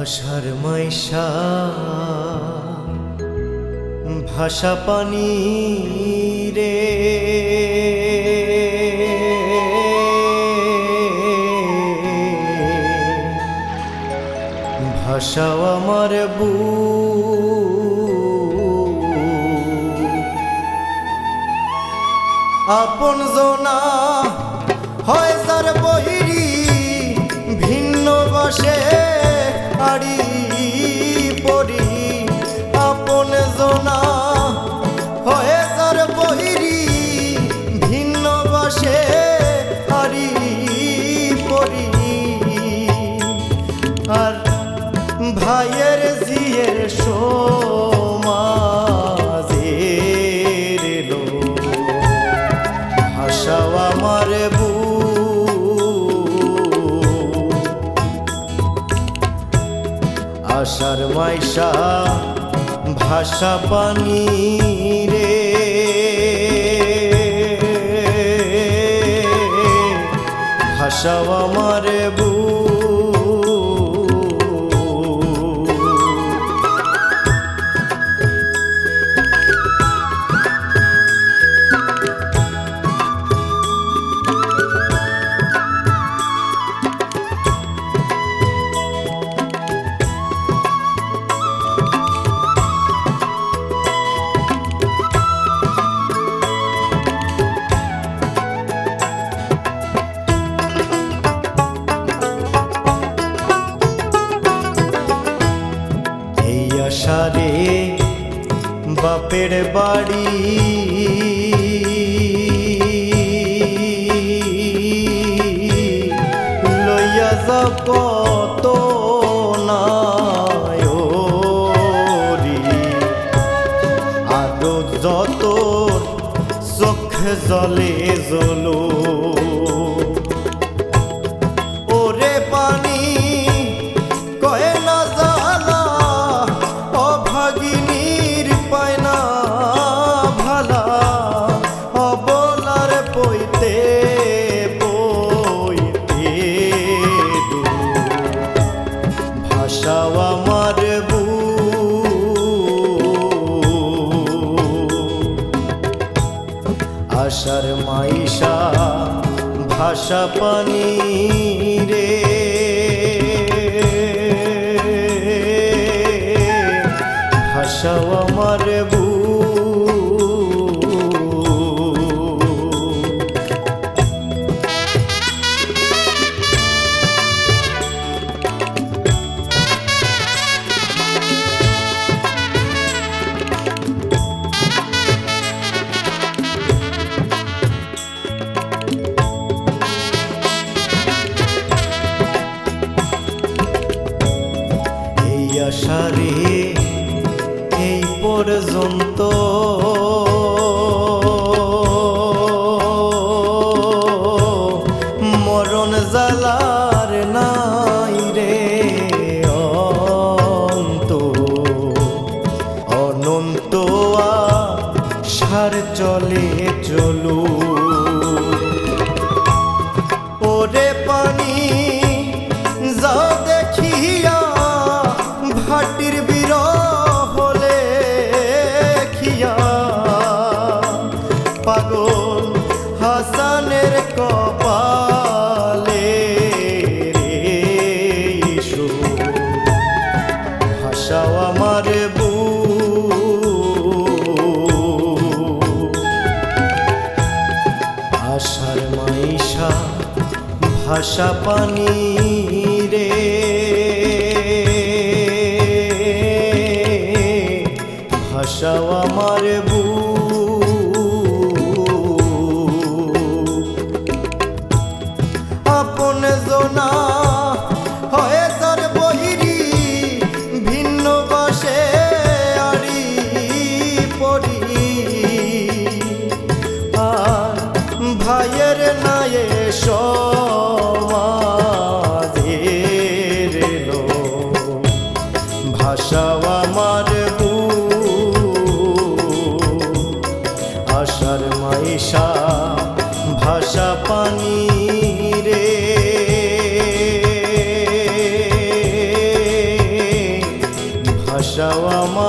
আষাঢ় মাইশা ভাষা পানি রে। ভাষাও আমার বু আপন জনা আশার মাইশা ভাষা পানি রে। ভাষা আমার বাপের বাড়ি। লইয়া যা কত নায়রি আদো যত চোখে জলে জলো ওরে পানি কয়ে না জালা অভাগিনীর পায় মাইশা ভাষা পানি রে। ভাষা আমার বু পর্যন্ত মরণ জালার নাই রে অন্ত অনন্ত সার চলে চলু ওরে পানি আশার মাইশা ভাষা পানি রে। ভাষাও আমার বু ভাইয়ের নায়ে সমাজের ভাষা আমার বু আশার মাইশা ভাষা পানি রে। ভাষাও আমার